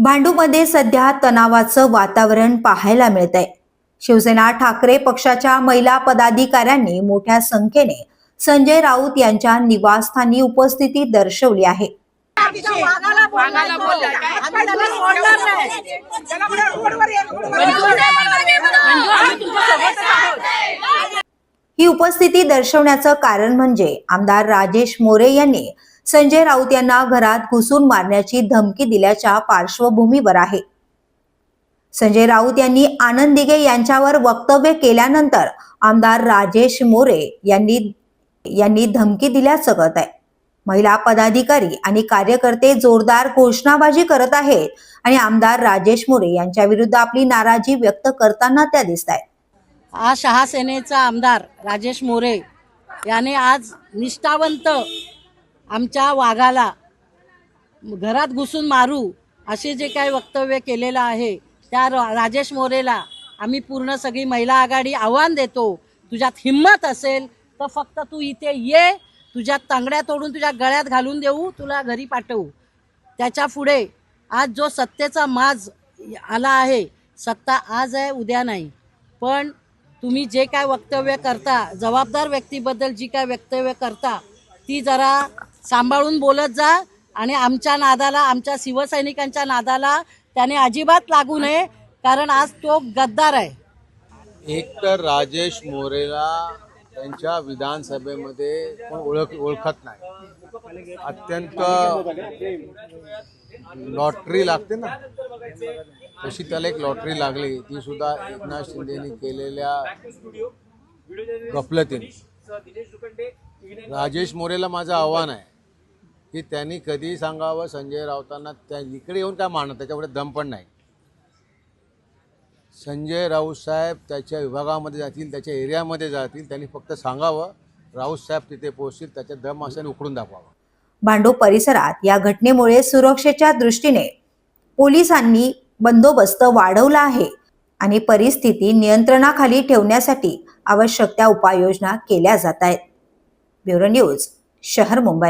भांडूपमध्ये सध्या तणावाचं वातावरण पाहायला मिळतंय. शिवसेना ठाकरे पक्षाच्या महिला पदाधिकाऱ्यांनी मोठ्या संख्येने संजय राऊत यांच्या निवासस्थानी उपस्थिती दर्शवली आहे. ही उपस्थिती दर्शवण्याचं कारण म्हणजे आमदार राजेश मोरे यांनी संजय राऊत यांना घरात घुसून मारण्याची धमकी दिल्याच्या पार्श्वभूमीवर आहे. संजय राऊत यांनी आनंद दिघे यांच्यावर वक्तव्य केल्यानंतर आमदार राजेश मोरे यांनी यांनी धमकी दिल्याचं कळत आहे. महिला पदाधिकारी आणि कार्यकर्ते जोरदार घोषणाबाजी करत आहेत आणि आमदार राजेश मोरे यांच्या विरुद्ध आपली नाराजी व्यक्त करताना त्या दिसत आहेत. आज शहासेनेचा आमदार राजेश मोरे याने आज निष्ठावंत आमच्या वाघाला घरात घुसून मारू असे जे काही वक्तव्य केलेलं आहे त्या रा- राजेश मोरेला आम्ही पूर्ण सगळी महिला आघाडी आव्हान देतो. तुझ्यात हिंमत असेल तर फक्त तू इथे ये तुझ्या तांगड्या तोडून तुझ्या गळ्यात घालून देऊ तुला घरी पाठवू. त्याच्या पुढे आज जो सत्तेचा माज आला आहे सत्ता आज आहे उद्या नाही. पण तुम्ही जे काय वक्तव्य करता जबाबदार व्यक्तीबद्दल जी काय वक्तव्य करता ती जरा सांभाळून बोलत जा आणि आमच्या नादाला आमच्या शिवसैनिकांच्या नादाला त्याने अजिबात लागू नये कारण आज तो गद्दार आहे. एक तर राजेश मोरेला त्यांच्या विधानसभेमध्ये कोण ओळख ओळखत नाही. अत्यंत लॉटरी लागते ना. तशी त्याला एक लॉटरी लागली. ती सुद्धा एकनाथ शिंदेनी केलेल्या गफलतीने. राजेश मोरेला माझं आव्हान आहे. की त्यांनी कधी सांगावं संजय राऊतांना त्या इकडे येऊन काय मानत त्याच्यामुळे दम पण नाही. संजय राऊत साहेब त्याच्या विभागामध्ये जातील त्याच्या एरियामध्ये जातील त्यांनी फक्त सांगावं राऊत साहेब तिथे पोहोचतील त्याच्या दम असेल उकडून दाखवावं. भांडूप परिसरात या घटनेमुळे सुरक्षेच्या दृष्टीने पोलिसांनी बंदोबस्त वाढवला आहे आणि परिस्थिती नियंत्रणाखाली ठेवण्यासाठी आवश्यक त्या उपाययोजना केल्या जात आहेत. ब्युरो न्यूज शहर मुंबई.